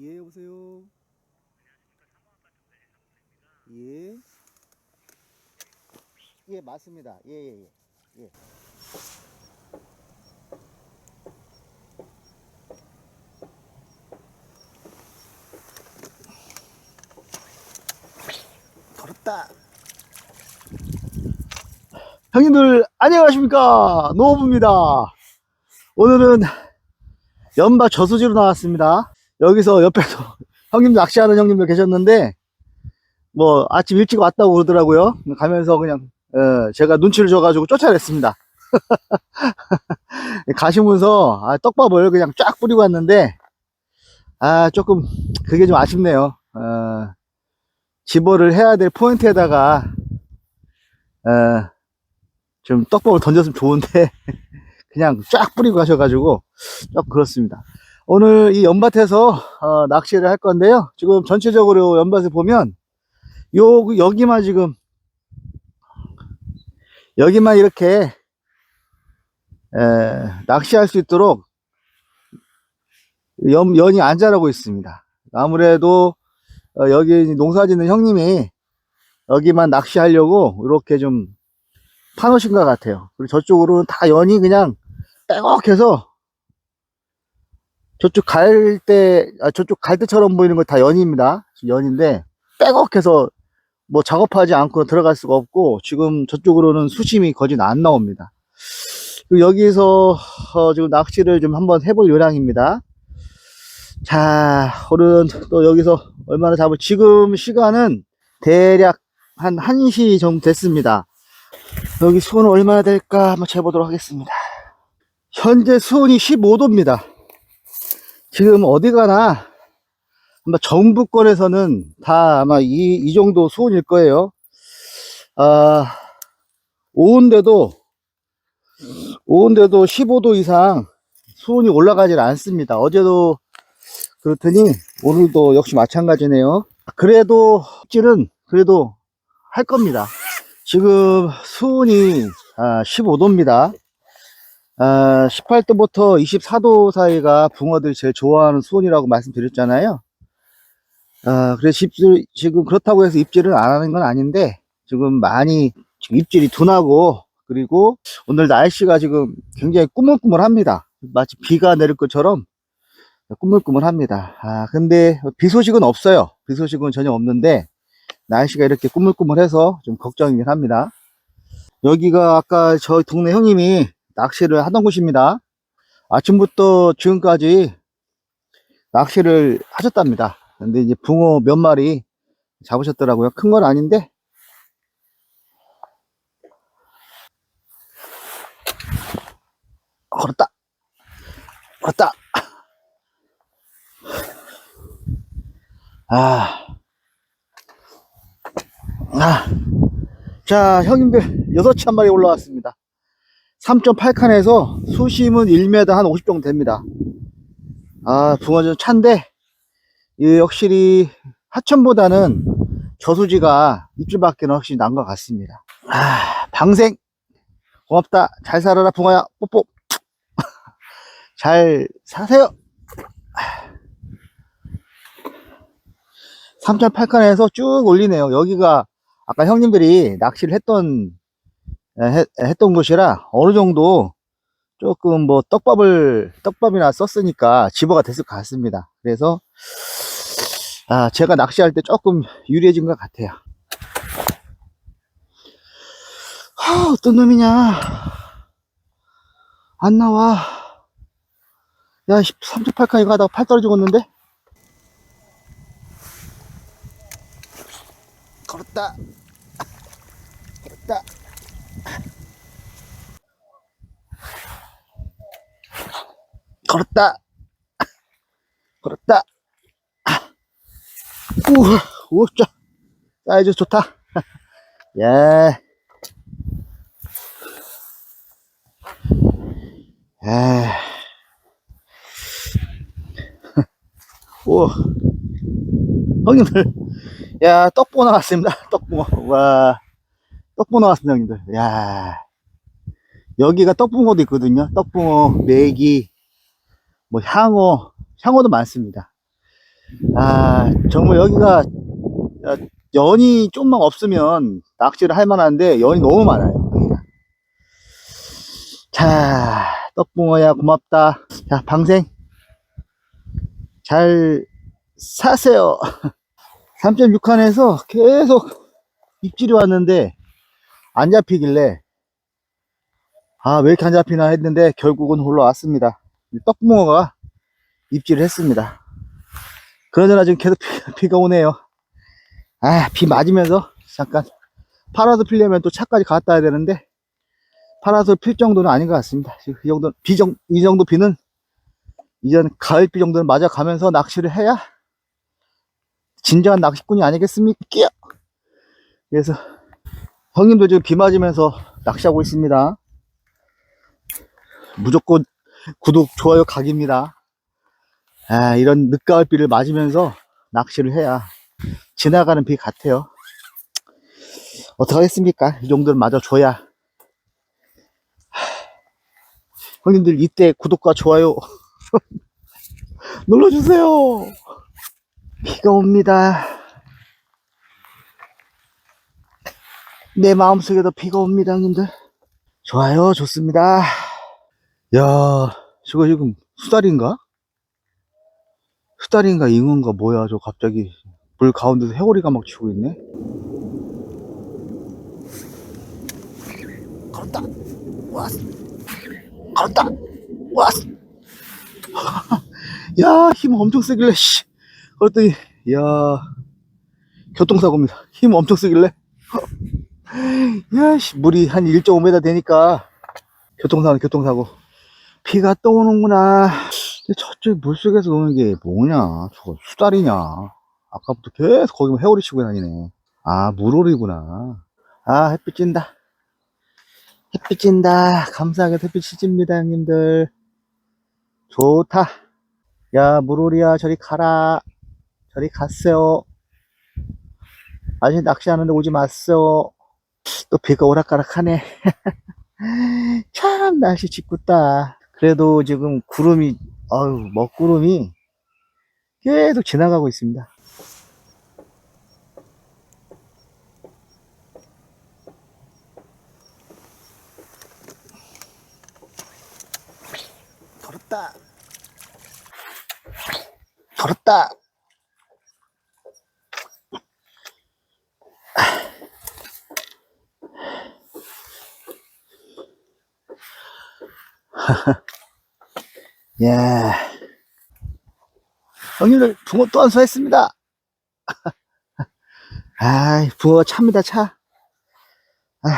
여보세요. 예. 예, 맞습니다. 예, 예, 예. 예. 더럽다. 형님들 안녕하십니까 노부입니다. 오늘은 연바 저수지로 나왔습니다. 여기서 옆에서 형님 낚시하는 형님들 계셨는데 뭐 아침 일찍 왔다고 그러더라고요. 가면서 그냥 어, 제가 눈치를 줘가지고 쫓아냈습니다. 가시면서 아, 떡밥을 그냥 쫙 뿌리고 왔는데 아 조금 그게 좀 아쉽네요. 어, 집어를 해야 될 포인트에다가 어, 좀 떡밥을 던졌으면 좋은데 그냥 쫙 뿌리고 가셔가지고 조금 그렇습니다. 오늘 이 연밭에서 어, 낚시를 할 건데요. 지금 전체적으로 연밭을 보면 요 여기만 지금 여기만 이렇게 에, 낚시할 수 있도록 연, 연이 안 자라고 있습니다. 아무래도 어, 여기 농사짓는 형님이 여기만 낚시하려고 이렇게 좀 파놓으신 것 같아요. 그리고 저쪽으로는 다 연이 그냥 빼곡해서 저쪽 갈 때, 아, 저쪽 갈 때처럼 보이는 거 다 연입니다. 연인데 빼곡해서 뭐 작업하지 않고 들어갈 수가 없고 지금 저쪽으로는 수심이 거진 안 나옵니다. 여기서 어, 지금 낚시를 좀 한번 해볼 요량입니다. 자, 오늘은 또 여기서 얼마나 잡을, 지금 시간은 대략 한 1시 정도 됐습니다. 여기 수온 얼마나 될까 한번 재보도록 하겠습니다. 현재 수온이 15도입니다. 지금 어디 가나 아마 정부권에서는 다 아마 이, 이 정도 수온일 거예요. 아, 오온데도, 오온데도 15도 이상 수온이 올라가질 않습니다. 어제도 그렇더니 오늘도 역시 마찬가지네요. 그래도 입질은 그래도 할 겁니다. 지금 수온이 아, 15도입니다. 아, 18도부터 24도 사이가 붕어들이 제일 좋아하는 수온이라고 말씀드렸잖아요. 아, 그래서 입질, 지금 그렇다고 해서 입질을 안 하는 건 아닌데, 지금 많이 지금 입질이 둔하고, 그리고 오늘 날씨가 지금 굉장히 꾸물꾸물합니다. 마치 비가 내릴 것처럼 꾸물꾸물합니다. 아, 근데 비 소식은 없어요. 비 소식은 전혀 없는데, 날씨가 이렇게 꾸물꾸물해서 좀 걱정이긴 합니다. 여기가 아까 저 동네 형님이 낚시를 하던 곳입니다. 아침부터 지금까지 낚시를 하셨답니다. 근데 이제 붕어 몇 마리 잡으셨더라고요. 큰 건 아닌데. 걸었다. 걸었다. 아. 아. 자, 형님들, 여섯 치 한 마리 올라왔습니다. 3.8칸에서 수심은 1m 한 50 정도 됩니다. 아, 붕어 좀 찬데, 이 확실히 하천보다는 저수지가 입질밖에는 확실히 난 것 같습니다. 아, 방생! 고맙다. 잘 살아라, 붕어야. 뽀뽀. 잘 사세요. 3.8칸에서 쭉 올리네요. 여기가 아까 형님들이 낚시를 했던 해- 했던 곳이라 어느 정도 조금 뭐 떡밥을 떡밥이나 썼으니까 집어가 됐을 것 같습니다. 그래서 아 제가 낚시할 때 조금 유리해진 것 같아요. 하, 어떤 놈이냐? 안 나와. 야, 38칸 이거 하다가 팔 떨어지고 있는데? 걸었다. 걸었다. 걸었다. 걸었다. 우와, 우와, 짜. 사이즈 좋다. 예. 에. 우와. 형님들. 야, 떡보 나왔습니다. 떡보. 와. 떡보 나왔습니다, 형님들. 야. 여기가 떡붕어도 있거든요. 떡붕어, 메기, 뭐 향어, 향어도 많습니다. 아, 정말 여기가 야, 연이 좀만 없으면 낚시를 할 만한데 연이 너무 많아요. 자, 떡붕어야 고맙다. 자, 방생 잘 사세요. 3.6칸에서 계속 입질이 왔는데 안 잡히길래 아, 왜 이렇게 안 잡히나 했는데 결국은 올라왔습니다. 떡붕어가 입질을 했습니다. 그러나 지금 계속 비, 비가 오네요. 아, 비 맞으면서 잠깐 파라솔 피려면 또 차까지 갔다 와야 되는데 파라솔 필 정도는 아닌 것 같습니다. 지금 이 정도 비정 이 정도 비는 이전 가을비 정도는 맞아가면서 낚시를 해야 진정한 낚시꾼이 아니겠습니까? 그래서 형님도 지금 비 맞으면서 낚시하고 있습니다. 무조건 구독, 좋아요, 각입니다. 아, 이런 늦가을 비를 맞으면서 낚시를 해야 지나가는 비 같아요. 어떡하겠습니까? 이 정도는 맞아줘야. 하, 형님들 이때 구독과 좋아요 눌러주세요. 비가 옵니다. 내 마음속에도 비가 옵니다, 형님들. 좋아요, 좋습니다. 야, 저거 지금 수달인가? 수달인가 잉어인가 뭐야, 저 갑자기 물 가운데서 해오리가 막 치고 있네. 걸었다. 왔어. 걸었다. 왔어. 야, 힘 엄청 세길래, 씨. 그랬더니, 야, 교통사고입니다. 힘 엄청 세길래. 야, 씨, 물이 한 1.5m 되니까, 교통사고, 교통사고. 비가 또 오는구나. 근데 저쪽 물속에서 노는 게 뭐냐? 저거 수달이냐? 아까부터 계속 거기만 해오리 치고 다니네. 아, 물오리구나. 아, 햇빛 찐다. 햇빛 찐다. 감사하게 햇빛 찌집니다, 형님들. 좋다. 야, 물오리야, 저리 가라. 저리 갔어요. 아직 낚시하는데 오지 마세요. 또 비가 오락가락하네. 참, 날씨 짓궂다. 그래도 지금 구름이, 아유, 먹구름이 계속 지나가고 있습니다. 걸었다. 걸었다. 예. 형님들, 붕어 또 안수했습니다. 아이, 붕어가 찹니다, 차. 아,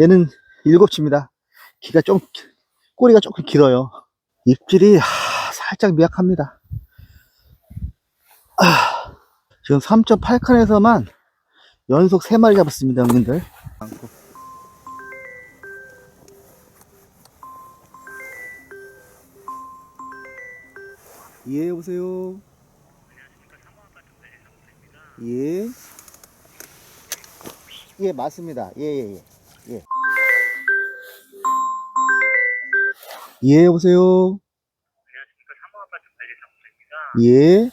얘는 일곱 치입니다. 기가 좀, 꼬리가 조금 길어요. 입질이, 하, 살짝 미약합니다. 아, 지금 3.8칸에서만 연속 3마리 잡았습니다, 형님들. 예, 여보세요. 예. 예, 맞습니다. 예, 예, 예. 예. 예, 여보세요. 예.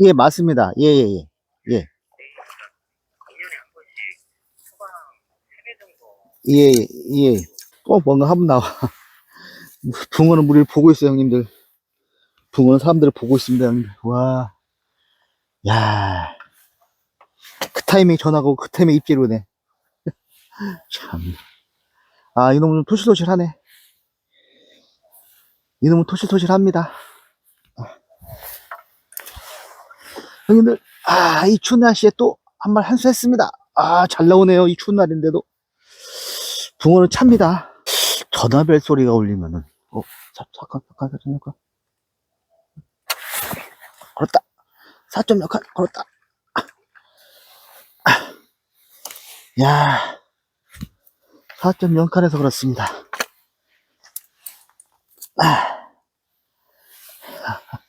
예, 맞습니다. 예, 예, 예. 예. 예, 예. 꼭 뭔가 하면 나와. 붕어는 우리를 보고 있어요, 형님들. 붕어는 사람들을 보고 있습니다, 형님들. 와. 야. 그 타이밍 전화고 그 타이밍 입질 오네. 참. 아, 이놈은 좀 토실토실 하네. 이놈은 토실토실 합니다. 아. 형님들, 아, 이 추운 날씨에 또 한 말 한 수 했습니다. 아, 잘 나오네요. 이 추운 날인데도. 붕어는 찹니다. 전화벨 소리가 울리면은, 어, 자, 잠깐, 잠깐, 잠깐, 잠깐. 걸었다. 4.6칸, 걸었다. 야 4.0칸에서 걸었습니다. 아.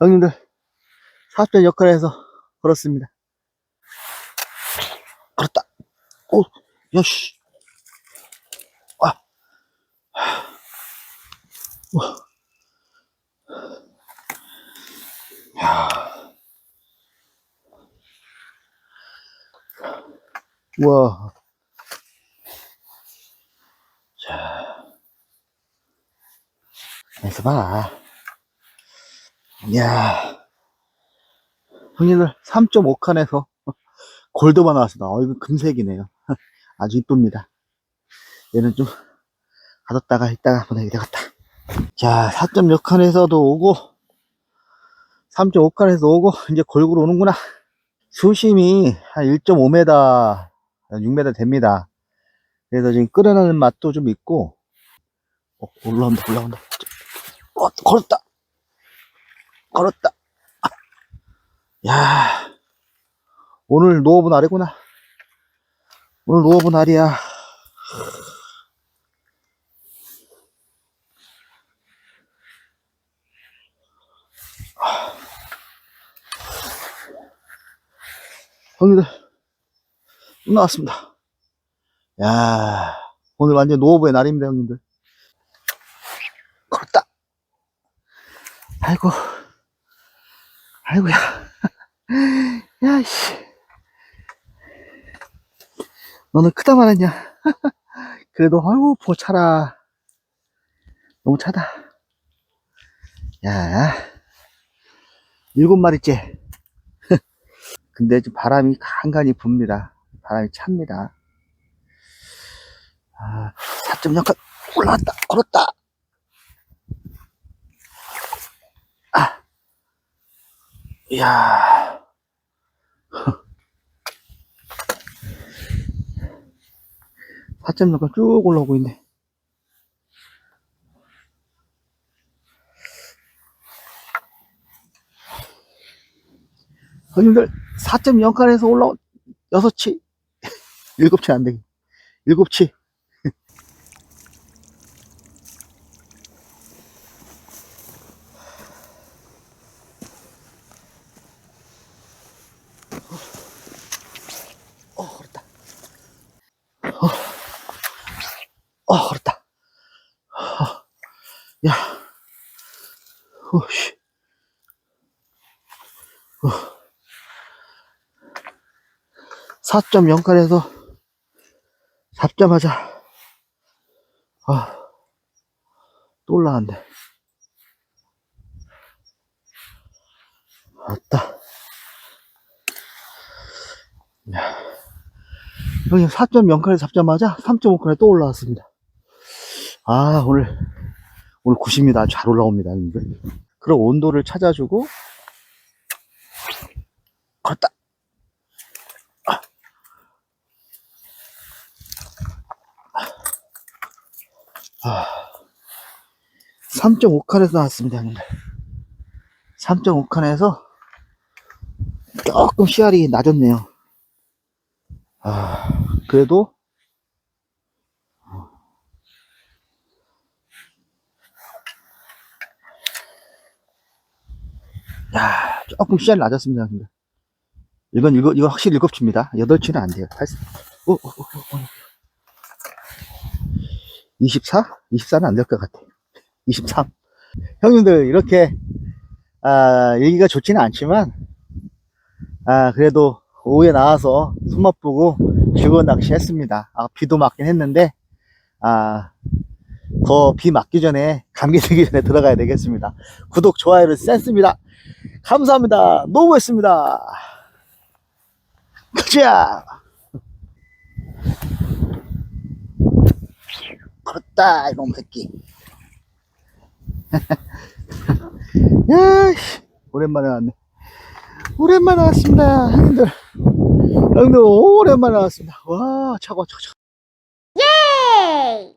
형님들, 4.0칸에서 걸었습니다. 걸었다. 오, 야씨. 아. 와. 야. 우와. 자. 여기서 봐. 이야. 형님들 3.5칸에서 골드만 나왔습니다. 어, 이거 금색이네요. 아주 이쁩니다. 얘는 좀 가뒀다가 이따가 보내야 되겠다. 자, 4.6칸에서도 오고, 3.5칸에서 오고, 이제 골고루 오는구나. 수심이 한 1.5m, 6m 됩니다. 그래서 지금 끓여내는 맛도 좀 있고, 어, 올라온다, 올라온다. 어, 걸었다! 걸었다! 야 오늘 노업은 날이구나. 오늘 노업은 날이야. 형님들, 나왔습니다. 야 오늘 완전 노업의 날입니다, 형님들. 걸었다. 아이고, 아이고야. 야, 씨. 너는 크다 말았냐? 그래도, 아이고, 보 차라. 너무 차다. 야, 일곱 마리째. 근데 지금 바람이 간간히 붑니다. 바람이 찹니다. 아, 4.0칸 올라왔다, 걸었다. 아, 이야. 사점六칸쭉 올라오고 있네. 형님들, 4.0칸에서 올라온 6치. 7치 안 되기. 7치. 어, 걸었다. 어, 어 걸었다. 어, 야. 어, 씨. 어. 4.0칸에서 잡자마자, 아, 또 올라왔네. 왔다. 야. 형님 4.0칸에 잡자마자 3.5칸에 또 올라왔습니다. 아, 오늘, 오늘 굿입니다. 아주 잘 올라옵니다. 그럼 온도를 찾아주고, 걸었다. 3.5칸에서 나왔습니다. 형님들. 3.5칸에서 조금 씨알이 낮았네요. 아, 그래도 야, 조금 씨알이 낮았습니다. 근데. 이건 이거 이거 확실히 일곱 치입니다. 여덟 치는 안 돼요. 8, 어, 어, 어, 어. 24? 24는 안 될 것 같아. 23. 형님들 이렇게 아, 얘기가 좋지는 않지만 아, 그래도 오후에 나와서 손맛 보고 즐거운 낚시 했습니다. 아, 비도 맞긴 했는데 아, 더 비 맞기 전에 감기 들기 전에 들어가야 되겠습니다. 구독, 좋아요를 셌습니다. 감사합니다. 노무했습니다. 가자! 그렇다, 이놈 새끼. 야, 씨. 오랜만에 왔네. 오랜만에 왔습니다. 형님들. 형님들, 오랜만에 왔습니다. 와, 차고, 차고, 차고. Yay!